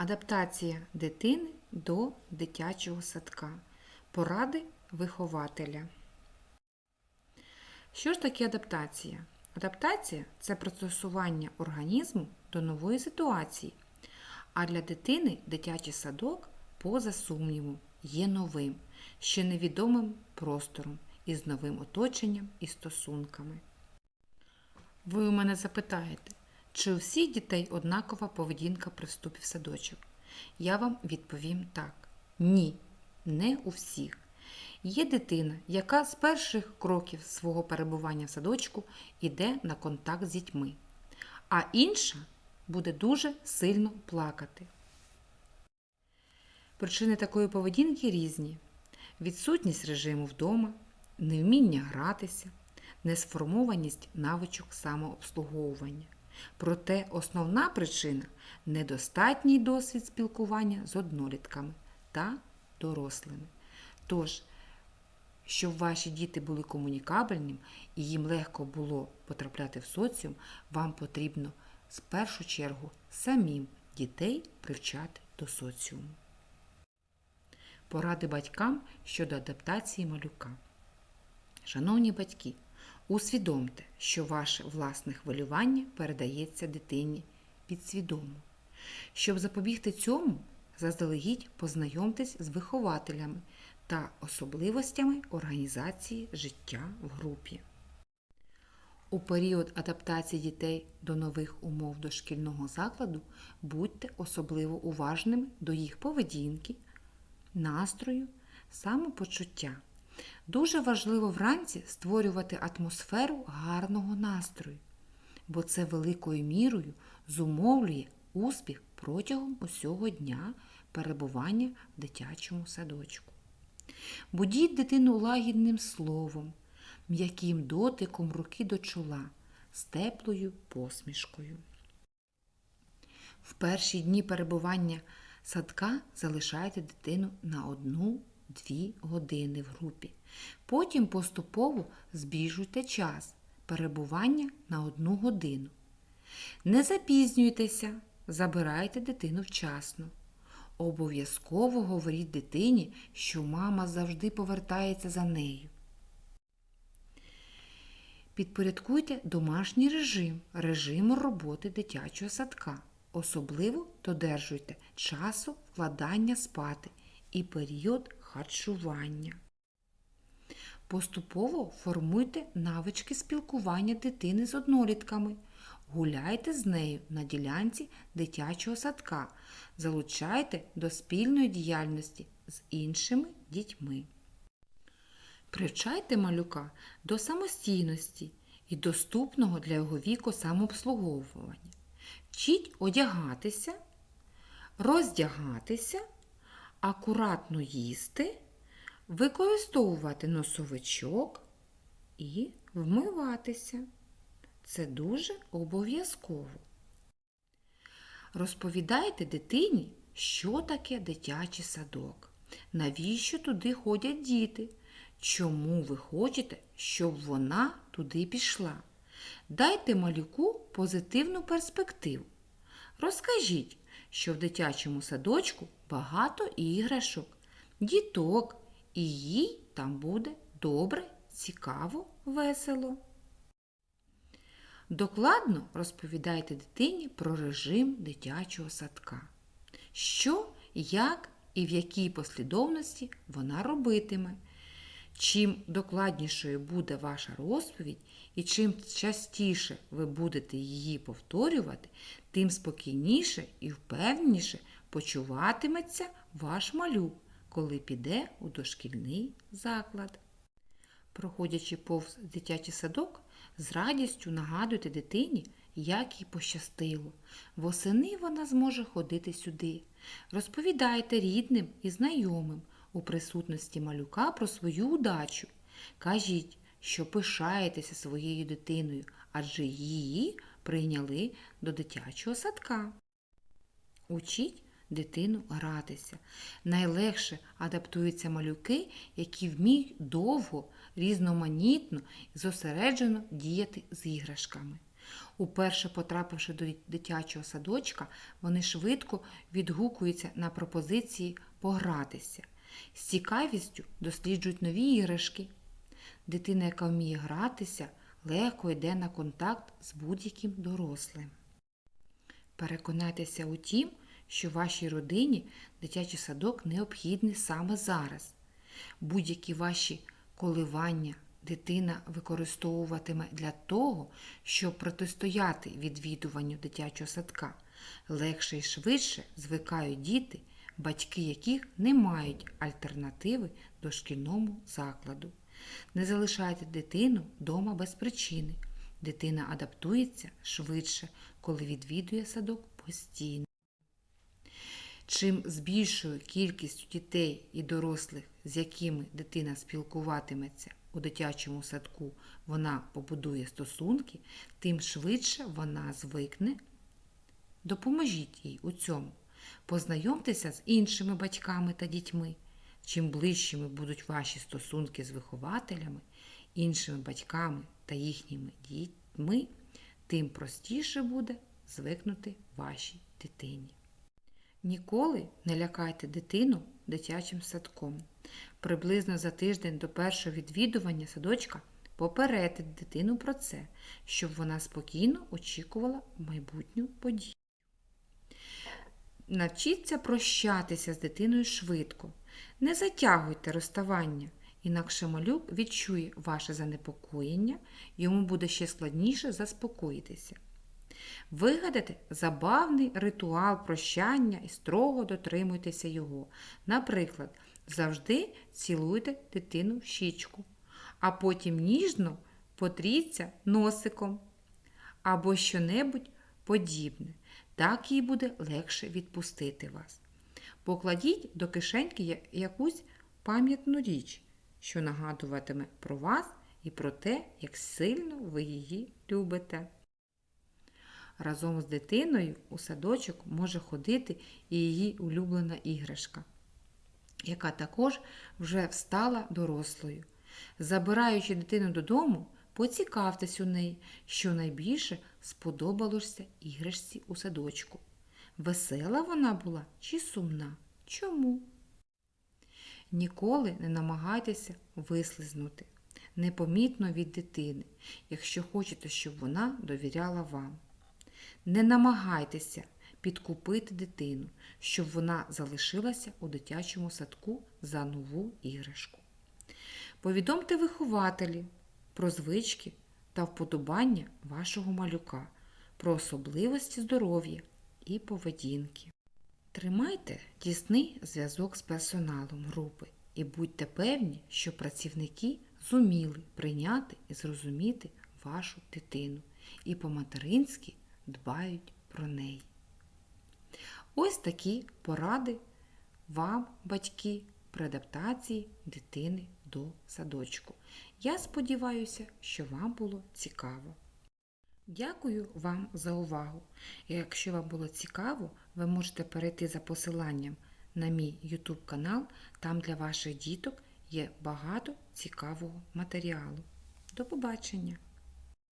Адаптація дитини до дитячого садка. Поради вихователя. Що ж таке адаптація? Адаптація це пристосування організму до нової ситуації. А для дитини дитячий садок, поза сумнівом, є новим, ще невідомим простором із новим оточенням і стосунками. Ви у мене запитаєте, чи у всіх дітей однакова поведінка при вступі в садочок? Я вам відповім так: ні, не у всіх. Є дитина, яка з перших кроків свого перебування в садочку йде на контакт з дітьми, а інша буде дуже сильно плакати. Причини такої поведінки різні: відсутність режиму вдома, невміння гратися, несформованість навичок самообслуговування. Проте основна причина недостатній досвід спілкування з однолітками та дорослими. Тож, щоб ваші діти були комунікабельними і їм легко було потрапляти в соціум, вам потрібно в першу чергу самим дітей привчати до соціуму. Поради батькам щодо адаптації малюка. Шановні батьки, усвідомте, що ваше власне хвилювання передається дитині підсвідомо. Щоб запобігти цьому, заздалегідь познайомтесь з вихователями та особливостями організації життя в групі. У період адаптації дітей до нових умов дошкільного закладу будьте особливо уважними до їх поведінки, настрою, самопочуття. Дуже важливо вранці створювати атмосферу гарного настрою, бо це великою мірою зумовлює успіх протягом усього дня перебування в дитячому садочку. Будіть дитину лагідним словом, м'яким дотиком руки до чола, з теплою посмішкою. В перші дні перебування садка залишайте дитину на одну-дві години в групі. Потім поступово збільшуйте час перебування на одну годину. Не запізнюйтеся, забирайте дитину вчасно. Обов'язково говоріть дитині, що мама завжди повертається за нею. Підпорядкуйте домашній режим, режиму роботи дитячого садка. Особливо додержуйте часу вкладання спати і період харчування. Поступово формуйте навички спілкування дитини з однолітками. Гуляйте з нею на ділянці дитячого садка, залучайте до спільної діяльності з іншими дітьми. Привчайте малюка до самостійності і доступного для його віку самообслуговування. Вчіть одягатися, роздягатися, акуратно їсти, використовувати носовичок і вмиватися. Це дуже обов'язково. Розповідайте дитині, що таке дитячий садок, навіщо туди ходять діти, чому ви хочете, щоб вона туди пішла. Дайте малюку позитивну перспективу. Розкажіть, що в дитячому садочку багато іграшок, діток, і їй там буде добре, цікаво, весело. Докладно розповідайте дитині про режим дитячого садка. Що, як і в якій послідовності вона робитиме. Чим докладнішою буде ваша розповідь, і чим частіше ви будете її повторювати, тим спокійніше і впевненіше почуватиметься ваш малюк, коли піде у дошкільний заклад. Проходячи повз дитячий садок, з радістю нагадуйте дитині, як їй пощастило. Восени вона зможе ходити сюди. Розповідайте рідним і знайомим у присутності малюка про свою удачу. Кажіть, що пишаєтеся своєю дитиною, адже її прийняли до дитячого садка. Учіть дитину гратися. Найлегше адаптуються малюки, які вміють довго, різноманітно і зосереджено діяти з іграшками. Уперше потрапивши до дитячого садочка, вони швидко відгукуються на пропозиції погратися. З цікавістю досліджують нові іграшки. Дитина, яка вміє гратися, легко йде на контакт з будь-яким дорослим. Переконайтеся у тім, що вашій родині дитячий садок необхідний саме зараз. Будь-які ваші коливання дитина використовуватиме для того, щоб протистояти відвідуванню дитячого садка. Легше і швидше звикають діти, батьки яких не мають альтернативи дошкільному закладу. Не залишайте дитину вдома без причини. Дитина адаптується швидше, коли відвідує садок постійно. Чим з більшою кількістю дітей і дорослих, з якими дитина спілкуватиметься у дитячому садку, вона побудує стосунки, тим швидше вона звикне. Допоможіть їй у цьому. Познайомтеся з іншими батьками та дітьми. Чим ближчими будуть ваші стосунки з вихователями, іншими батьками та їхніми дітьми, тим простіше буде звикнути вашій дитині. Ніколи не лякайте дитину дитячим садком. Приблизно за тиждень до першого відвідування садочка попередити дитину про це, щоб вона спокійно очікувала майбутню подію. Навчіться прощатися з дитиною швидко. Не затягуйте розставання, інакше малюк відчує ваше занепокоєння, йому буде ще складніше заспокоїтися. Вигадайте забавний ритуал прощання і строго дотримуйтеся його. Наприклад, завжди цілуйте дитину в щічку, а потім ніжно потріться носиком або щонебудь подібне. Так їй буде легше відпустити вас. Покладіть до кишеньки якусь пам'ятну річ, що нагадуватиме про вас і про те, як сильно ви її любите. Разом з дитиною у садочок може ходити і її улюблена іграшка, яка також вже встала дорослою. Забираючи дитину додому, поцікавтесь у неї, що найбільше сподобалося іграшці у садочку. Весела вона була чи сумна? Чому? Ніколи не намагайтеся вислизнути непомітно від дитини, якщо хочете, щоб вона довіряла вам. Не намагайтеся підкупити дитину, щоб вона залишилася у дитячому садку за нову іграшку. Повідомте вихователі про звички та вподобання вашого малюка, про особливості здоров'я і поведінки. Тримайте тісний зв'язок з персоналом групи і будьте певні, що працівники зуміли прийняти і зрозуміти вашу дитину і по-материнськи дбають про неї. Ось такі поради вам, батьки, при адаптації дитини до садочку. Я сподіваюся, що вам було цікаво. Дякую вам за увагу. Якщо вам було цікаво, ви можете перейти за посиланням на мій YouTube канал, там для ваших діток є багато цікавого матеріалу. До побачення!